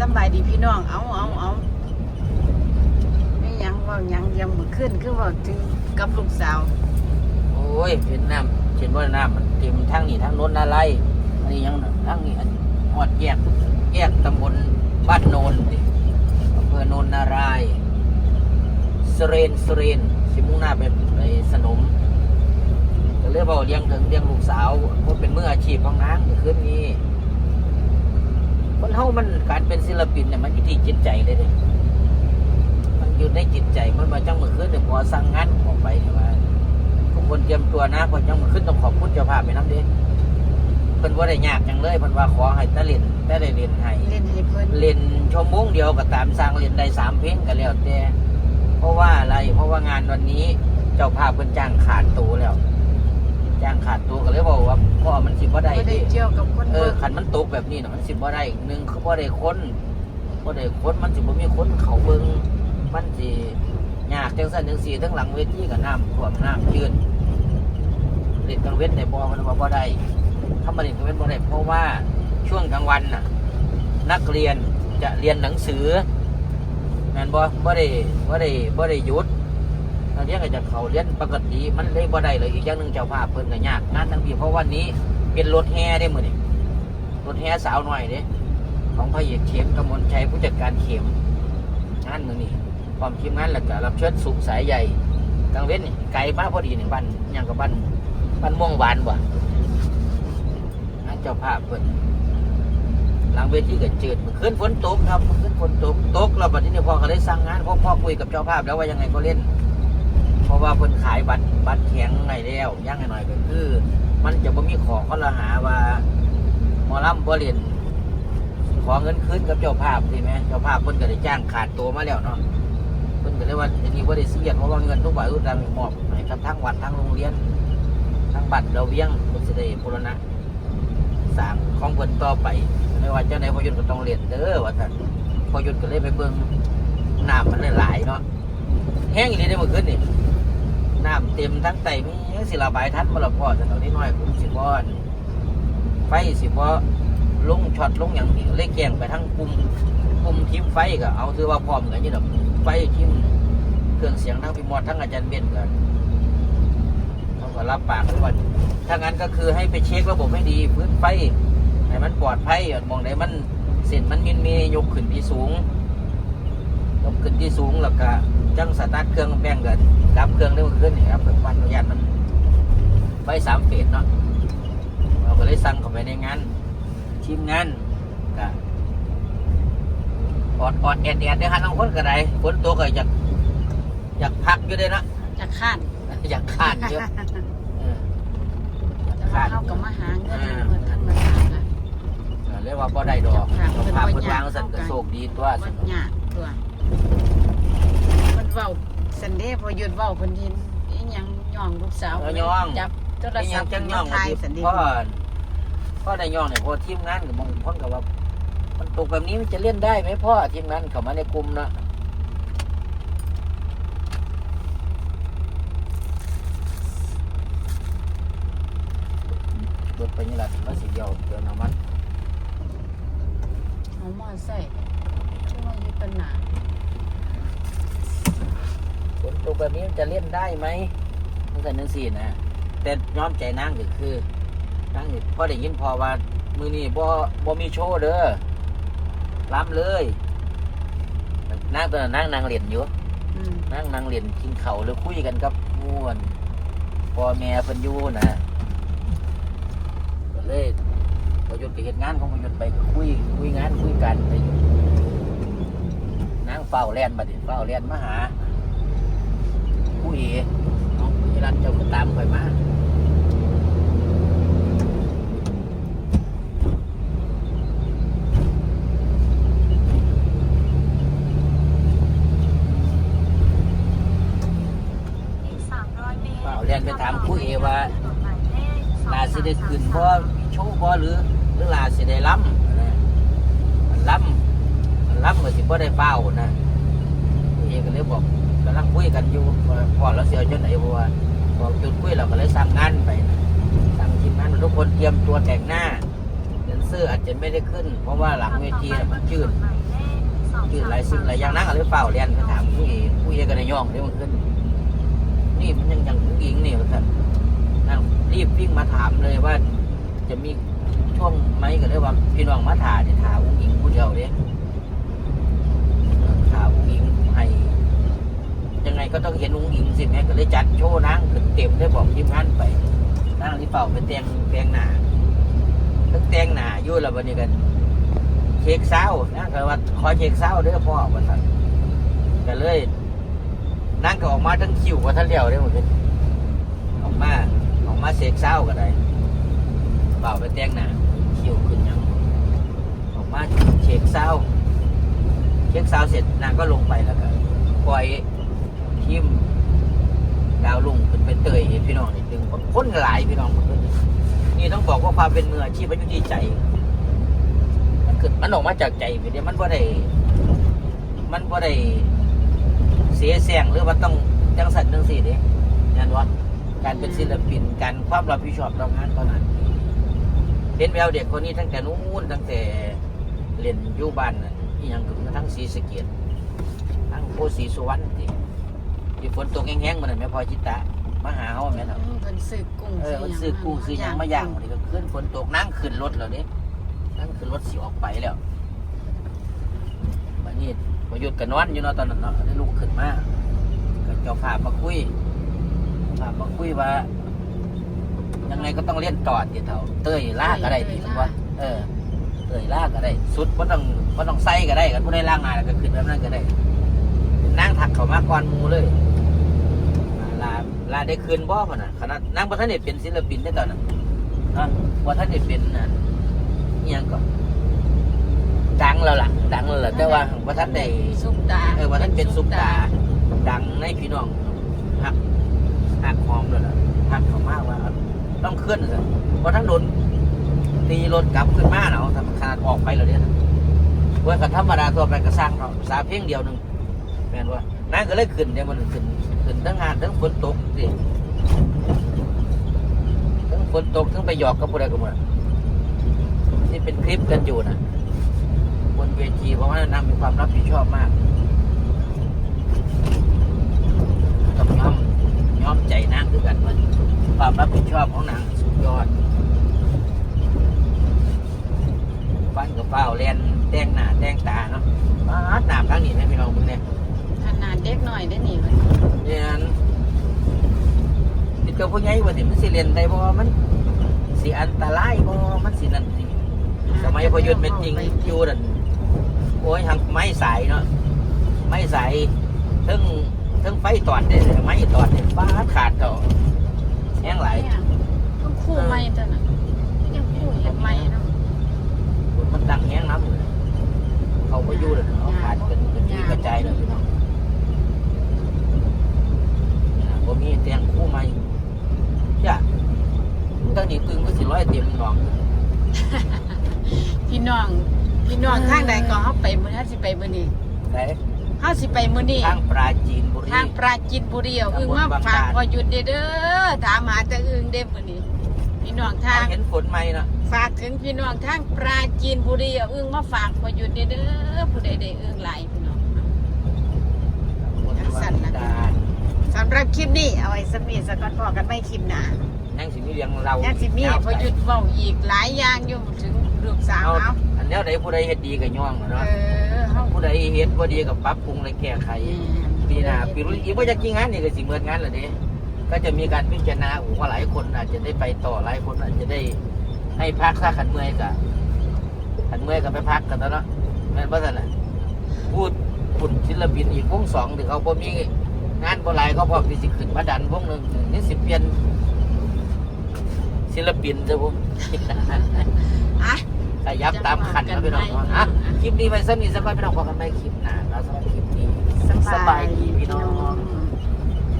สบายดีพี่น้อง เอาเอาเอาไม่ยังว่ายังยังมือขึ้นคือว่าถึงกับลูกสาว โอ้ยเป็นน้ำเช่นว่าน้ำมันเต็มทั้งนี่ทั้งโน้นอะไรอันนี้ยังทั้งนี่อันหอดแยกแยกตำบลบ้านโนนอำเภอโนนนารายสเรนสเรนสิมุ่งหน้าไปไปสนมก็เลยบอกเลี้ยงถึงเลี้ยงลูกสาวเพราะเป็นมืออาชีพของนางคือคืนนี้ คนเฮามันการเป็นศิลปินเนี่ยมันอยู่ที่จิตใจเลยเด้มันอยู่ในจิตใจมันมาจังเมื่อคืนเนี่ยพอสั่งงานออกไปเนี่ยว่าทุกคนเตรียมตัวนะเพนยังมาขึ้นต้องขอบคุณเจ้าภาพไปน้ำเด้เพิ่นว่าได้ยากจังเลยเพิ่นว่าขอให้ตะเล่นแต่ได้เล่นให้เล่นให้เพิ่นเล่นชั่วโมงเดียวก็ตามสร้างเล่นได้สามเพลงก็แล้วแต่เพราะว่าอะไรเพราะว่างานวันนี้เจ้าภาพเพิ่นจ้างขาดตัวแล้วจ้างขาดตัวก็เลยบอกว่า พ่อมันสิบ่ได้ไม่ได้เด้เจียวกับคนเออเบิ่งคันมันตกแบบนี้น่ะมันสิบ่ได้หนึ่งคือบ่ได้คนบ่ได้คนมันสิบ่มีคนเขาเบิ่งมันสิยากจังซั่นจังซี่ทั้งหลังเวทีก็น้ำท่วมน้ำยืนเล่นกลางเว้นในบ่มันว่าบ่ได้ถ้ามาเล่นกลางเว้นบ่ได้เพราะว่าช่วงกลางวันน่ะ นักเรียนจะเรียนหนังสือแม่นบ่บ่ได้บ่ได้บ่ได้หยุด นักเรียนก็จะเขาเรียนปกติมันเลยบ่ได้เลยอีกอย่างหนึ่งเจ้าภาพเพิ่นก็ยากงานทั้งปีเพราะวันนี้เป็นรถแห่ได้หมื้อนี้รถแห่สาวหน้อยเด้ของพระเอกเข็มกมลชัยผู้จัดการเข็มงานมือนี้พร้อมทีมงานแล้วก็รับเชิญสุขสายใหญ่กลางเว้นนี่ไกลมากพอดีหนี่งบ้านยังกับบ้านบ้านม่วงหวานบ่นั่นเจ้าภาพเพิ่นหลังเวทีก็จืดมันขึ้นฝนตกครับมันขึ้นฝนตกตกแล้วบัดนี้เนี่ยพ่อก็เลยสั่งงานพ่อพ่อคุยกับเจ้าภาพแล้วว่ายังไงก็เล่น เพราะว่าเพิ่นขายบัตรบัตรแข็งไงแล้วย่างหน่อยก็คือ มันจะบ่มีของก็ละหาว่าหมอลำบ่เล่นขอเงินคืนกับเจ้าภาพใช่ไหมเจ้าภาพเพิ่นก็ได้จ้างขาดตัวมาแล้วเนาะเพิ่นก็เลยว่าอันนี้ว่าได้เสียดเพราะว่าเงินทุกบาททุกสตางค์มอบให้กับทั้งวัดทั้งโรงเรียนทั้งบัตรเราเวียงเพิ่นสิได้บูรณะสร้างของเพิ่นต่อไปไม่ว่าเจ้าไหนพยุทธก็ต้องเรียนเด้อว่าท่านพยุทธก็เลยไปเบิ่งน้ำมันหลายๆเนาะแห้งอีหลีได้เมื่อคืนนี่ น้ำเต็มทั้งไตมีสิระบายทันบ่ละพ่อแต่ตอนนี้น้อยผมสิบ่อนไฟสิบ่ลงช็อตลงอย่างนี้เลยแกงไปทั้งกลุ่มกลุ่มทีมไฟก็เอาถือว่าพร้อมกันอยู่ดอกไฟที่เครื่องเสียงทั้งพี่มอดทั้งอาจารย์เบนกันเขาก็รับปากทุกวันถ้างั้นก็คือให้ไปเช็คระบบให้ดีพื้นไฟให้มันปลอดภัยมองไหนมันเส้นมันมินมียกขึ้นที่สูงยกขึ้นที่สูงแล้วก็ จังสตาร์ทเครื่องแบ่งกันดับเครื่องได้เมื่อคืนนี่ครับเพื่อวันอนุญาตมันไฟสามเฟสเนาะเราก็เลยสั่งเข้าไปในงานทีมงานก็ออดออดแอดแอดได้ฮะน้องคนก็ได้ฝนตกก็อยากอยากพักอยู่เลยนะจะคาดอยากขาดเยอะเอออยากแต่ว่าขาดเขาก็มาหาเงินเพิ่นธรรมดาละเออเรียกว่าบ่ได้ดอกค่ะสภาพคนวางสันก็โชคดีตัววัดยากตัวเพิ่นเว้าสันเดย์ พอหยุดเว้าเพิ่นเห็นอีหยังย่องลูกสาวเออย่อง จับโทรไอ้หศัยัพงท์จังมาย่องถ่ายสันเดย์พ่อพ่อได้ย่องเนี่ยพอทีมงานกับบางคนก็ว่า มันตกแบบนี้มันจะเล่นได้ไหมพ่อทีมงานเข้ามาในกลุ่มนะรถไปนี่แหละมาสิเดียวเดินเอามัน เอามอไซค์ช่วยอยู่ตันหนา ฝนตกแบบนี้มันจะเล่นได้ไหมตั้งแต่นึงสี่นะแต่ย้อมใจนางก็คือนั่งนี่พอได้ยินพอว่ามือนี้บ่บ่มีโชว์เด้อล้ำเลยนั่งตอนนั้นนั่งนางเรียนอยู่อืมนั่งนางเรียนกินเขาวหรือคุยกันกับหม่วนพ่อแม่เพิ่นอยู่นะก็เลยประยุทธ์ไปเฮ็ดงานของประยุทธ์ไปก็คุยคุยงานคุยกันไปอยู่นางเฝ้าแล่นบัดนี้เฝ้าแล่นมาหา ผู้เอน้องพี่รันจ้าตามข่อยมาเมตรเฝ้าแล่นไปถามผู้เอว่าลาสิได้ขึ้นบ่โชว์บ่หรือ หรือลาสิได้ล้ำล้ำล้ำก็สิบ่ได้เฝ้านะผู้เอก็เลยบอก กันอยู่พอเราเสียจนไหนเพราะว่าบอกจุดคุยเราก็เลยสั่งงานไปสั่งทีมงานทุกคนเตรียมตัวแต่งหน้าแดนเซอร์อาจจะไม่ได้ขึ้น เพราะว่าหลังเวทีมันจืดหมายเลชื่อหลายสิ่งหลายอย่างนั่งอะไรเปล่าเรียนไปถามผู้เอกผู้เอกก็ได้ย่องได้มันขึ้น นี่มันยังยังผู้หญิงนี่ว่าท่านนั่งรีบวิ่งมาถามเลยว่า จะมีช่วงไหมก็เลยว่าพี่น้องมาถ่าเนี่ยถ่าผู้หญิงผู้เดียวเด้ถ่าผู้หญิงให้ ยังไงก็ต้องเห็นอุ้งอิงสิแม่ก็เลยจัดโชว์นางขึ้นเต็มได้บอกทีมงานไปนางที่เป่าไปแต่งแต่งหนาทั้งแต่งหนาอยู่แล้ววันนี้กันเช็คเศร้านางก็ว่าขอเช็คเศร้าเด้อพ่อวันนั้นก็เลยนางก็ออกมาทั้งคิวกว่าท่านเดียวได้หมดเลยออกมาออกมาเช็คเศร้าก็ได้เป่าไปแต่งหนาคิวขึ้นยังออกมาเช็คเศร้าเช็คเศร้าเสร็จนางก็ลงไปแล้วก็ปล่อย ทีมดาวลุงเป็นเป็นเตยเห็นพี่น้องนี่ดึงคนหลายพี่น้องนี่ต้องบอกว่าความเป็นมืออาชีพมันอยู่ที่ใจ มันเกิดมันออกมาจากใจพี่เดียมันว่าได้ มันว่าได้เสียแสงหรือว่าต้องจังสันจังสี่เด้นั่นวะการเป็นศิลปินการความรับผิดชอบต่องานเท่านั้นเห็นแววเด็กคนนี้ตั้งแต่นู้นตั้งแต่เรียนอยู่บ้านที่ยังถึงทั้งศรีสะเกียดทั้งโพธิ์ศรีสุวรรณที่ ที่ฝนตกแห้งๆมันนะแม่พลอยจิตตะมาหาเขาแม่นเอาอืมเพิ่นซื้อกุ้งเออมันซื้อกุ้งซื้อหยังมาย่างมันก็ขึ้นฝนตกนั่งขึ้นรถแล้วนี่นั่งขึ้นรถสิออกไปแล้ววันนี้ประยุทธ์ก็นอนอยู่เนาะตอนนั้นเนาะได้ลุกขึ้นมาก็เจ้าภาพมาคุยภาพมาคุยว่า ยังไงก็ต้องเล่นต่อติเท่าเต้ยล่าก็ได้ดีว่าเออเต้ยล่าก็ได้ สุดว่าต้องว่าต้องใส่ก็ได้กันผู้ใดล่างงานก็ขึ้นแบบนั้นก็ได้นั่งถักเขามาก่อนหมูเลย ลาลาได้คืนบ่พะน่ะขนาดนางบ่ทันได้เป็นศิลปินได้ตอนนั้นนะบ่ทันได้เป็นน่ะอิหยังก็ดังแล้วล่ะ ดังแล้วล่ะแต่ว่าบ่ทันได้ซุปตาเออบ่ทันเป็นซุปตาร์ดังในพี่น้องฮักฮักหอมแล้วล่ะฮักเขามากว่าต้องเคลื่อนซะบ่ทันโดนตีรถกลับขึ้นมาเนาะขนาดออกไปแล้วเนี่ยเว้ยก็ธรรมดาทั่วไปก็สร้างเนาะสาเพลงเดียวหนึงแม่นว่านางก็เลยขึ้นเนี่ยมันขึ้น ขึ้นทั้งงานทั้งฝนตกสิทั้งฝนตกทั้งไปหยอกกับผู้ใดกับผู้ที่เป็นคลิปกันอยู่นะบนเวทีเพราะว่านางมีความรับผิดชอบมากต้องยอมยอมใจนางด้วยกันมันความรับผิดชอบของนางสุดยอดฟันกับเป้าเลียนแต่งหน้าแต่งตาเนาะมาดน้ำทั้งนี้ไหมพี่น้องมึงเนี่ยขนาดเด็กหน่อยได้หนี เนี่ยติด กับผู้ใหญ่ว่าสิมันสิเรียนได้บ่มันสิอันตรายบ่มันสินั่นสิสมัยพอยุดเป็นจริงอยู่นั่นโอ้ยทางไม้สายเนาะไม้สายถึงถึงไฟตอดได้ไม้ตอดเนี่ยบ้าดขาดต่อแห้งหลาย เนี่ยต้องคู่ไม้ตัวน่ะยังคู่เห็นไม้เนาะ มันดังแห้งน้ำเลยเขาไปอยู่เลยเขาขาดเป็นเป็นที่กระจายเลยพี่น้องบ่มีเตียงคู่ใหม่จ้ะ ตั้งนี้ตึงก็สิร้อยเต็มหนองพี่น้องพี่น้องทางใดก็เฮาไปมื้อเฮาสิไปมื้อนี้แต่เฮาสิไปมื้อนี้ทางปราจีนบุรีทางปราจีนบุรีเอาอึ้งมาฝากพอหยุดเด้อเด้อถามหาแต่อึ้งเด้มื้อนี้พี่น้องทางเห็นฝนไหมเนาะฝากถึงพี่น้องทางปราจีนบุรีเอาอึ้งมาฝากพอหยุดเด้อเด้อผู้ใดได้อึ้งหลายพี่น้องยังสั่นนะสำหรับคลิปนี้เอาไว้สมีสกอนพอกันไม่คลิปหนา นั่งสิมีเลี้ยงเรายังสิมีพอหยุดเว้าอีกหลายอย่างอยู่ถึงลูกสาวเอาเอาอันแนวใดผู้ใดเฮ็ดดีก็ย่องเอเนาะอเฮาผู้ใดเฮ็ดบ่ดีก็ปรับปรุงและแก้ไขปีหน้าปีรุ่นอีกบ่จะกี่งานนี่ก็สิเหมือนงานละเด้ก็จะมีการพิจารณาโอ้ว่าหลายคนอาจจะได้ไปต่อหลายคนอาจจะได้ให้พักถ้าขันเมื่อยก็ขันเมื่อยก็ไปพักกันแล้วเนาะแม่นบ่ซั่นน่ะพูดปุ่นศิลปินอีกวงสองถึงเขาบ่มีงานบ่หลายเขาพร้อมที่สิขึ้นมาดันวงหนึงนี่สิเปลี่ยน ศิลปินซะผมอะขยับตามขันนะพี่น้องเนาะอะคลิปนี้ไปสักนิดสักวันพี่น้องพอกันไม่คลิปหน้าแล้วสำหรับคลิปนี้สบายดีพี่น้อง